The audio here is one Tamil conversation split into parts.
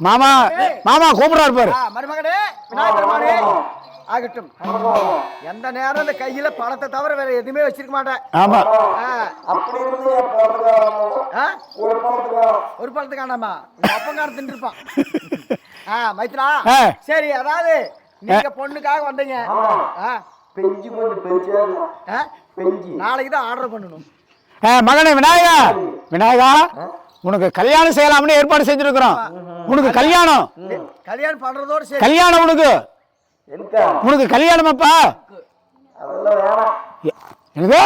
மாமா மாமா கூப்பிடாரு பாரு. மருமகனே விநாயகர் பெருமானே. ஆகட்டும். எந்த நேரம் இந்த கையில பணத்தை தவிர வேற எதுவுமே வச்சிருக்க மாட்டேன். ஆமா? ஒரு பழத்துக்காரன் ஒரு பழத்து காணாமா உங்க அப்பங்கார தின்றுப்பான். ஆ மைத்ரா. சரி அதாவது நீங்க பொண்ணுக்காக வந்தீங்க. ஆ, பெஞ்சு கொஞ்சம்? பெஞ்சு. நாளைக்கு தான் ஆர்டர் பண்ணணும். ஆ, மகனே விநாயகா. விநாயகா. உனக்கு கல்யாணம் செய்யலாம்னு ஏற்பாடு செஞ்சிருக்கிறோம். உனக்கு கல்யாணம். கல்யாணம் பண்றதோட கல்யாணம் உனக்கு. எனக்கா உனக்கு கல்யாணம் அப்பா. அதெல்லாம் வேணாம். எ- என்னது?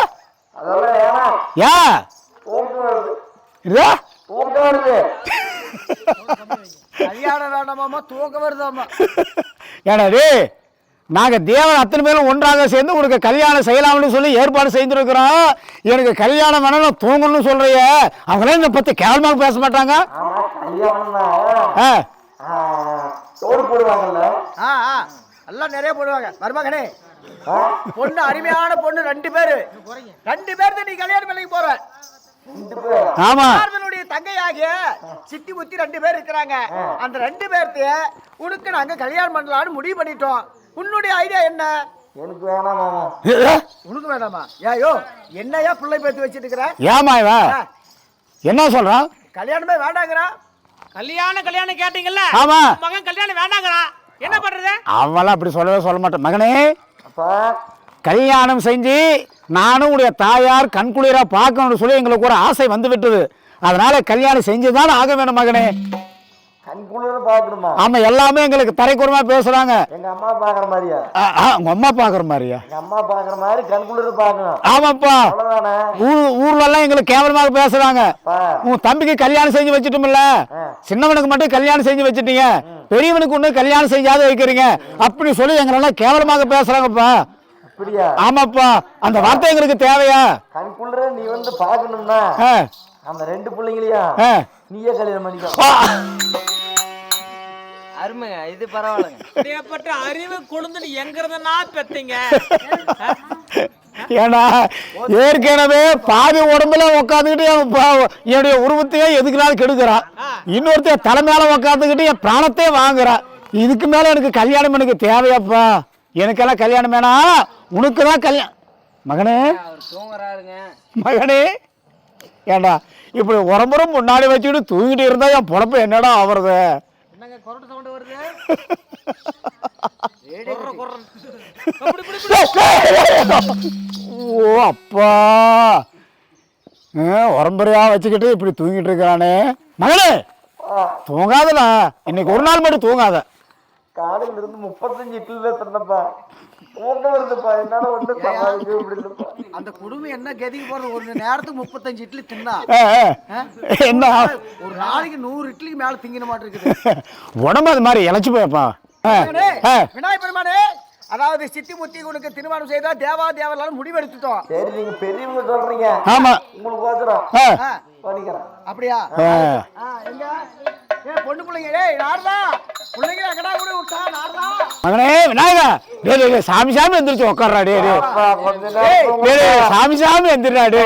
அதெல்லாம் வேணாம். யா? இது கல்யாணம் வேண்டாமாமா தூக்கம் வருதாமா ஏடா டேய் நாங்க தேவன் அத்தனை பேரும் ஒன்றாக சேர்ந்து உனக்கு கல்யாணம் செய்யலாம்னு சொல்லி ஏற்பாடு செய்திருக்கிறோம் எனக்கு கல்யாணம் வேணும்னு தூங்கணும்னு சொல்றிய. அவங்களே இதை பத்தி கேவலமாக பேச மாட்டாங்க. ஆ. ஆ, சோறு போடுவாங்கல்ல? ஆ ஆ. எல்லாம் நிறைய போடுவாங்க. மருமகனே ஆ, பொண்ணு அருமையான பொண்ணு ரெண்டு பேரு. ரெண்டு பேர்த்த நீ கல்யாணம் பண்ணிக்க போற. பேர்? ஆமா. தங்கையாகிய சித்தி முத்தி ரெண்டு பேர் இருக்கிறாங்க. அந்த ரெண்டு பேர்த்தைய உனக்கு நாங்க கல்யாணம் பண்ணலாம்னு முடிவு பண்ணிட்டோம். உன்னுடைய ஐடியா என்ன? எனக்கு வேணாம்? உனக்கு வேண்டாமா ஏயோ என்னையா பிள்ளை பேத்து வச்சிட்டு இருக்கிற ஏமா இவன் என்ன சொல்றான் கல்யாணமே வேண்டாங்கிறா. கல்யாணம் கல்யாணம் கேட்டீங்கல்ல? ஆமா. மகன் கல்யாணம் வேண்டாங்கிறான் என்ன பண்றது? அவெல்லாம் அப்படி சொல்லவே சொல்ல மாட்டேன். மகனே அப்பா. கல்யாணம் செஞ்சு நானும் உடைய தாயார் கண்குளிரா பார்க்கணும்னு சொல்லி எங்களுக்கு ஒரு ஆசை வந்து விட்டது அதனால கல்யாணம் செஞ்சுதான் ஆக வேணும் மகனே. ஆமா எல்லாமே எங்களுக்கு தரைக்குறமா பேசுறாங்க. எங்க அம்மா பாக்குற மாதிரியா? ஆ, ஆ, உங்க அம்மா பாக்குற மாதிரியா? எங்க அம்மா பாக்குற மாதிரி கண் குளிர பாக்கணும் ஆமாப்பா ஊர்ல எல்லாம் எங்களுக்கு கேவலமாக பேசுறாங்க. உன் தம்பிக்கு கல்யாணம் செஞ்சு வச்சுட்டோம்ல. சின்னவனுக்கு மட்டும் கல்யாணம் செஞ்சு வச்சுட்டீங்க. பெரியவனுக்கு ஒண்ணு கல்யாணம் செஞ்சாத வைக்கிறீங்க. அப்படி சொல்லி எங்களெல்லாம் கேவலமாக பேசுறாங்கப்பா. ஆமாப்பா. அந்த வார்த்தை எங்களுக்கு தேவையா? கண் குளிர நீ வந்து பாக்கணும்னா அந்த ரெண்டு. நீயே கல்யாணம் பண்ணிக்கோ. அருமைங்க இது பரவாயில்லைங்க. இப்படியாப்பட்ட அறிவு கொழுந்து எங்க இருந்தனா பெத்தீங்க? ஏன்னா ஏற்கனவே பாதி உடம்புல உட்காந்துக்கிட்டு என் பா- என்னுடைய உருவத்தையே எதுக்குனாலும் கெடுக்கிறான் இன்னொருத்தன் தலை மேல உட்காந்துக்கிட்டு என் பிராணத்தையே வாங்குறான் இதுக்கு மேல எனக்கு கல்யாணம் எனக்கு தேவையாப்பா. எனக்கெல்லாம் கல்யாணம் வேணாம் உனக்கு தான் கல்யாணம் மகனே மகனே. ஏண்டா இப்படி உடம்புறம் முன்னாடி வச்சுக்கிட்டு தூங்கிட்டு இருந்தா என் பொழப்பு என்னடா ஆவறது? ஓ அப்பா. ஆ, உடம்புறையா வச்சுக்கிட்டு இப்படி தூங்கிட்டு இருக்கிறானே? மகளே தூங்காதடா. இன்னைக்கு ஒரு நாள் மட்டும் தூங்காத. காலையில இருந்து முப்பத்தஞ்சு திறந்தப்பா அந்த குடும்பம் என்ன கதிக்கு போறது ஒரு நேரத்துக்கு முப்பத்தஞ்சு இட்லி தின்னா? என்ன? ஒரு நாளைக்கு நூறு இட்லிக்கு மேல திங்கின மாட்டு இருக்குது. உடம்பு அது மாதிரி இழைச்சு போயப்பா. விநாயகர் பெருமானே அதாவது சித்தி முத்தி உனக்கு திருமணம் செய்தா தேவா தேவலாலும் முடிவெடுத்துட்டோம். சரி நீங்க பெரியவங்க சொல்றீங்க. ஆமா. உங்களுக்கு அப்படியா? எங்க? ஏ பொண்ணு பிள்ளைங்க ஏய் நாரதா பிள்ளைங்க எங்கடா கூட விட்டா நாரதா மகனே விநாயகா. டேய் சாமி சாமி எந்திரிச்சு உட்கார்றா டே டே சாமி சாமி எந்திரா டே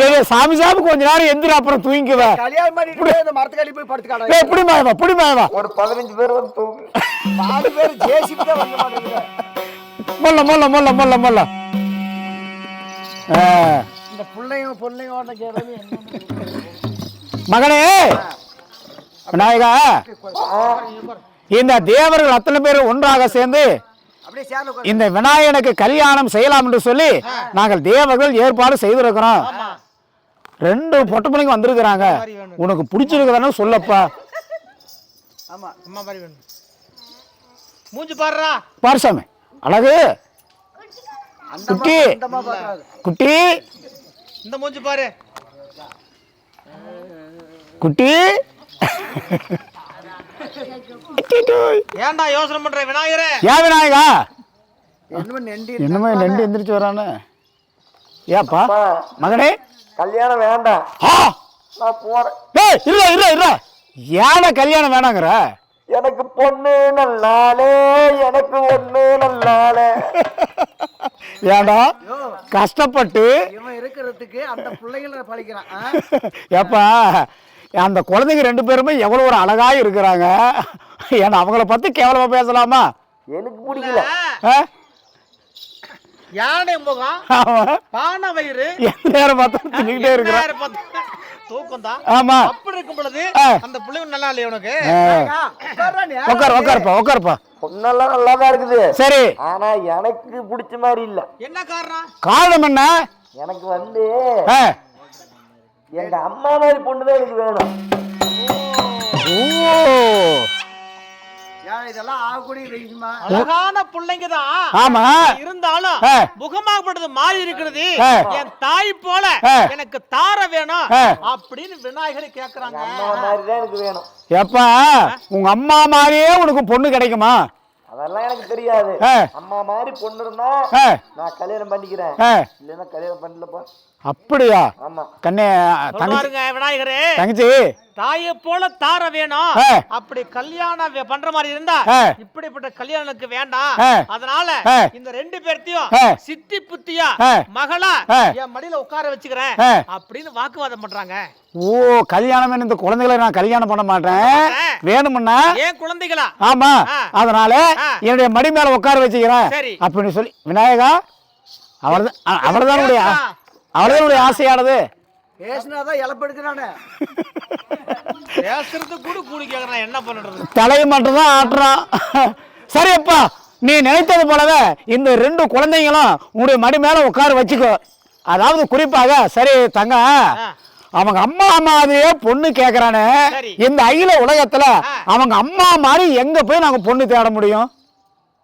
டே சாமி சாமி கொஞ்ச நேரம் எந்திரா அப்புறம் தூங்கிக்குவ. கல்யாணம் பண்ணிட்டு போய் இந்த மரத்துக்கடி போய் படுத்துக்காடா டேய் புடி மாயவா புடி மாயவா ஒரு பதினஞ்சு பேர் வந்து தூங்கு. பாதி பேர் ஜேசிபி தான் வந்து மாட்டேங்குது. மொல்ல மொல்ல மொல்ல மொல்ல இந்த பிள்ளைங்க பிள்ளைங்க மகனே. விநாயகா. இந்த தேவர்கள் அத்தனை பேர் ஒன்றாக சேர்ந்து. இந்த விநாயகனுக்கு கல்யாணம் செய்யலாம் என்று சொல்லி நாங்கள் தேவர்கள் ஏற்பாடு செய்திருக்கிறோம். ரெண்டு பொட்ட பிள்ளைங்க வந்திருக்கிறாங்க உனக்கு பிடிச்சிருக்குதானு சொல்லப்பா. மூஞ்சி பாடுறா பார்சாமி அழகு. குட்டி. குட்டி. இந்த மூஞ்சி பாரு. குட்டி. ஏன்டா யோசனை பண்ற விநாயகரே? ஏன் விநாயகா? என்னமோ நெண்டி எந்திரிச்சு வரானே. ஏப்பா மகனே. கல்யாணம் வேண்டாம். ஆ. நான் போறேன். டேய் இல்ல இல்ல இல்ல ஏன கல்யாணம் வேணாங்கிற? எனக்கு பொண்ணு நல்லாளே எனக்கு ஒண்ணு நல்லாளே ஏண்டா கஷ்டப்பட்டு. இவன் இருக்கிறதுக்கு அந்த பிள்ளைகளை பழிக்கிறான்? ஏப்பா அந்த குழந்தைங்க ரெண்டு பேருமே எவ்வளோ ஒரு அழகா இருக்கிறாங்க. ஏன்னா அவங்கள பத்தி கேவலமா பேசலாமா? எனக்கு பிடிக்கல? யானை முகம் பானை வயிறு நேரம் பார்த்தாலும் தின்னுக்கிட்டே இருக்கிறான். தூக்கம் தான். ஆமா. அப்படி இருக்கும் பொழுது. அந்த பிள்ளைங்க நல்லா இல்லையா உனக்கு. உட்கார் உட்காருப்பா உட்காருப்பா பொண்ணெல்லாம் நல்லா தான் இருக்குது. சரி. ஆனா எனக்கு பிடிச்ச மாதிரி இல்ல. என்ன காரணம்? காரணம் என்ன எனக்கு வந்து. எங்க அம்மா மாதிரி பொண்ணு தான் எனக்கு வேணும் ஓ ஏன் இதெல்லாம் ஆகக்கூடிய விஷயமா அழகான பிள்ளைங்க தான் ஆமா இருந்தாலும். முகமாகப்பட்டது மாறி இருக்கிறது ஆ. என் தாய் போல. எனக்கு தார வேணும். அப்படின்னு விநாயகரை கேக்குறாங்க அம்மா மாதிரி தான் எனக்கு வேணும் எப்பா உங்க அம்மா மாதிரியே உனக்கு பொண்ணு கிடைக்குமா அதெல்லாம் எனக்கு தெரியாது. அம்மா மாதிரி பொண்ணு இருந்தா. நான் கல்யாணம் பண்ணிக்கிறேன். இல்லைன்னா கல்யாணம் பண்ணலப்பா அப்படியா ஆமா கண்ணே விநாயகரே தங்கச்சி தாயை போல தார வேணும். அப்படி கல்யாணம் பண்ற மாதிரி இருந்தா. இப்படிப்பட்ட கல்யாணத்துக்கு வேண்டாம். அதனால. இந்த ரெண்டு பேர்த்தையும். சித்தி புத்தியா. மகளா. என் மடியில உட்கார வச்சுக்கிறேன். அப்படின்னு வாக்குவாதம் பண்றாங்க ஓ கல்யாணம் இந்த குழந்தைகளை நான் கல்யாணம் பண்ண மாட்டேன். வேணுமுன்னா ஏன் குழந்தைகளா ஆமா. அதனால. என்னுடைய மடி மேல உட்கார வச்சுக்கிறேன் சரி. அப்படின்னு சொல்லி விநாயகா அவர்தான் அவர்தான் உடைய ஆசையானது? பேசினாதான் இழப்பெடுக்கிறானே பேசுறது கூட கூடி கேக்குறான் என்ன பண்ணுறது தலையை மட்டும்தான் ஆட்டுறான் சரி அப்பா நீ நினைத்தது போலவே இந்த ரெண்டு குழந்தைங்களும் உன்னுடைய மடி மேல உட்கார வச்சுக்கோ. அதாவது குறிப்பாக சரி தங்க அவங்க அம்மா மாதிரியே பொண்ணு கேக்குறானே. இந்த அகில உலகத்துல. அவங்க அம்மா மாதிரி எங்க போய் நாங்க பொண்ணு தேட முடியும்?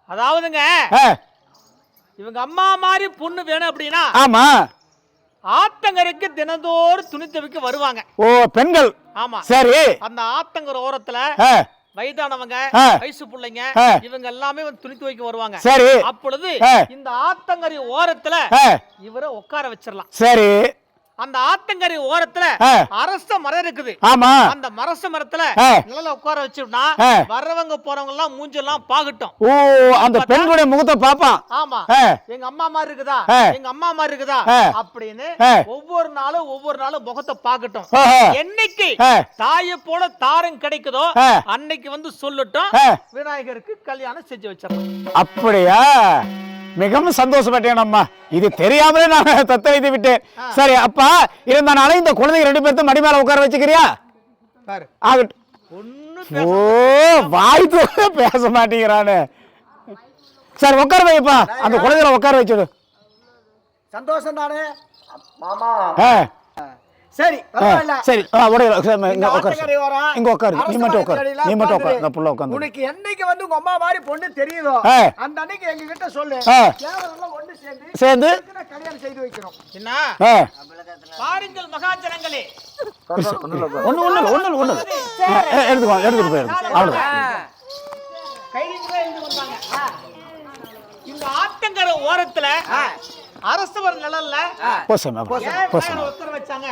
அதாவதுங்க ஆ, இவங்க அம்மா மாதிரி பொண்ணு வேணும் அப்படின்னா ஆமா. ஆத்தங்கரைக்கு தினந்தோறும் துணி துவைக்க வருவாங்க. ஓ பெண்கள். ஆமா. சரி. அந்த ஆத்தங்கரை ஓரத்துல வயதானவங்க. வயசு பிள்ளைங்க. இவங்க எல்லாமே வந்து துணி துவைக்க வருவாங்க. சரி. அப்பொழுது. இந்த ஆத்தங்கரை ஓரத்துல இவரை உட்கார வச்சிடலாம். சரி. அந்த ஆத்தங்கரை ஓரத்துல. அரச மரம் இருக்குது ஆமா அந்த மரச மரத்துல. நிழல உட்கார வச்சுட்டா ஆ. வர்றவங்க போறவங்க எல்லாம் மூஞ்செல்லாம் பாகட்டும் ஓ அந்த பெண்களுடைய முகத்தை பாப்பான் ஆமா. எங்க அம்மா மாதிரி இருக்குதா. எங்க அம்மா மாதிரி இருக்குதா. அப்படின்னு. ஒவ்வொரு நாளும் ஒவ்வொரு நாளும் முகத்தை பார்க்கட்டும் ஓஹோ. என்னைக்கு. தாயை போல தாரம் கிடைக்குதோ. அன்னைக்கு வந்து சொல்லட்டும். விநாயகருக்கு கல்யாணம் செஞ்சு வச்சிடலாம் அப்படியா மிகவும் சந்தோஷப்பட்டேன் அம்மா இது தெரியாமலே நான் தத்த வைத்து விட்டேன் சரி அப்பா இருந்தனால இந்த குழந்தைங்க ரெண்டு பேர்த்தும் மடி மேல உட்கார வச்சுக்கிறியா? ஆகட்டும். ஓ வாய் தூக்க பேச மாட்டேங்கிறானே. சரி உட்கார வைப்பா. அந்த குழந்தைகளை உட்கார வச்சுடு. சந்தோஷம் தானே? மாமா சரி சரி இங்க இந்த உட்காரு. இங்க உட்காரு. நீ மட்டும் உட்காரு. நீ மட்டும் உட்காரு. புள்ள உட்காந்து உனக்கு என்னைக்கு வந்து உங்க அம்மா மாதிரி பொண்ணு தெரியுதோ. அந்த அன்னைக்கு எங்க கிட்ட சொல்லு ஒண்ணு சேர்ந்து சேர்ந்து? கல்யாணம் செய்து வைக்கிறோம். என்ன? பாருங்கள் மகாஜனங்களே. ஒண்ணு ஒண்ணு ஒண்ணு ஒண்ணு எடுத்துக்கோ எடுத்துட்டு போயிரு அவ்வளவுதான். கைதிகளே எழுந்து வந்தாங்க இந்த ஆத்தங்கரை ஓரத்துல அரசவர் நிழல்ல உட்கார வச்சாங்க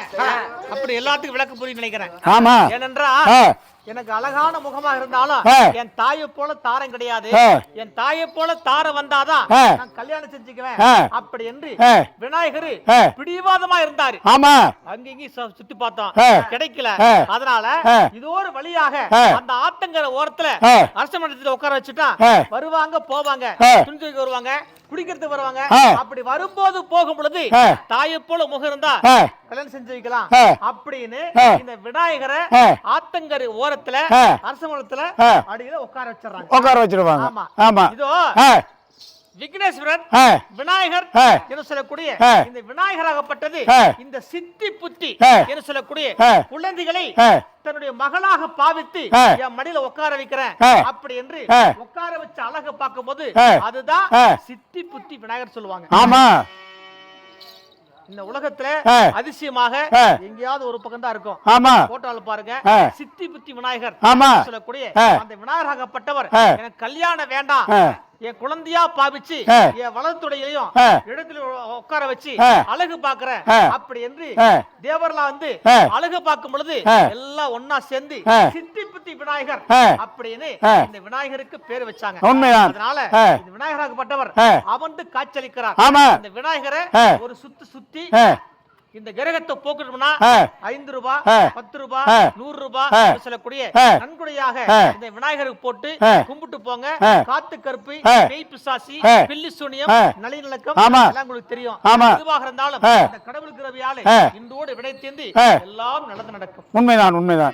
அப்படி எல்லாத்துக்கும் விளக்க புரியும் நினைக்கிறேன் ஆமா ஏனென்றா. எனக்கு அழகான முகமா இருந்தாலும். என் தாயை போல தாரம் கிடையாது. என் தாயை போல தாரம் வந்தாதான். நான் கல்யாணம் செஞ்சுக்குவேன். அப்படி என்று. விநாயகர். பிடிவாதமா இருந்தாரு ஆமா அங்கேயும் சு- சுத்தி பார்த்தோம். கிடைக்கல. அதனால. இது ஒரு வழியாக. அந்த ஆத்தங்கரை ஓரத்துல. அரச உட்கார வச்சுட்டா. வருவாங்க போவாங்க. துணி வருவாங்க குடிக்கிறதுக்கு வருவாங்க. அப்படி வரும்போது போகும் பொழுது. தாயை போல முகம் இருந்தா. கல்யாணம் செஞ்சு வைக்கலாம். அப்படின்னு. இந்த விநாயகரை. ஆத்தங்கரை ஓரத்துல ஆ. அரச மண்டலத்துல ஆ. அடியில உட்கார வச்சிடறாங்க உட்கார வச்சிருவாங்க ஆமா. ஆமா இதோ விக்னேஸ்வரன் விநாயகர். என்று சொல்லக்கூடிய. இந்த விநாயகராகப்பட்டது. இந்த சித்தி புத்தி. என்று சொல்லக்கூடிய. குழந்தைகளை. தன்னுடைய மகளாக பாவித்து. என் மடியில உட்கார வைக்கிறேன். அப்படி என்று. உட்கார வச்ச அழக பார்க்கும்போது. அதுதான். சித்தி புத்தி விநாயகர் சொல்லுவாங்க ஆமா இந்த உலகத்துல. அதிசயமாக. எங்கேயாவது ஒரு பக்கம் தான் இருக்கும் ஆமா போட்டோல பாருங்க. சித்தி புத்தி விநாயகர் ஆமா. சொல்லக்கூடிய. அந்த விநாயகராகப்பட்டவர். எனக்கு கல்யாணம் வேண்டாம். என் குழந்தையா பாவிச்சு. என் வலதுடையிலையும் ஆ. இடத்துல உட்கார வச்சு. அழகு பாக்குறேன் ஆ. அப்படி என்று. தேவர்லாம் வந்து. அழகு பார்க்கும் பொழுது. எல்லாம் ஒன்னா சேர்ந்து. சித்தி புத்தி விநாயகர். அப்படின்னு. இந்த விநாயகருக்கு பேர் வச்சாங்க. அதனால. இந்த விநாயகராகப்பட்டவர் ஆ. அவன்ட்டு காட்சியளிக்கிறார். இந்த விநாயகரை. ஒரு சுத்து சுத்தி இந்த கிரகத்தை போக்கணும்னா. ஐந்து ரூபாய். பத்து ரூபாய். நூறு ரூபாய் சொல்லக்கூடிய. நன்கொடையாக. இந்த விநாயகருக்கு போட்டு. கும்பிட்டு போங்க. காத்து கருப்பு. மெய் பிசாசி. பில்லி சூனியம் ஆமா. எல்லாம் உங்களுக்கு தெரியும். எதுவாக இருந்தாலும். இந்த கடவுள் கிரவியால. இன்றோடு விடை தேர்ந்து. எல்லாம் நல்லது நடக்கும் உண்மைதான் உண்மைதான்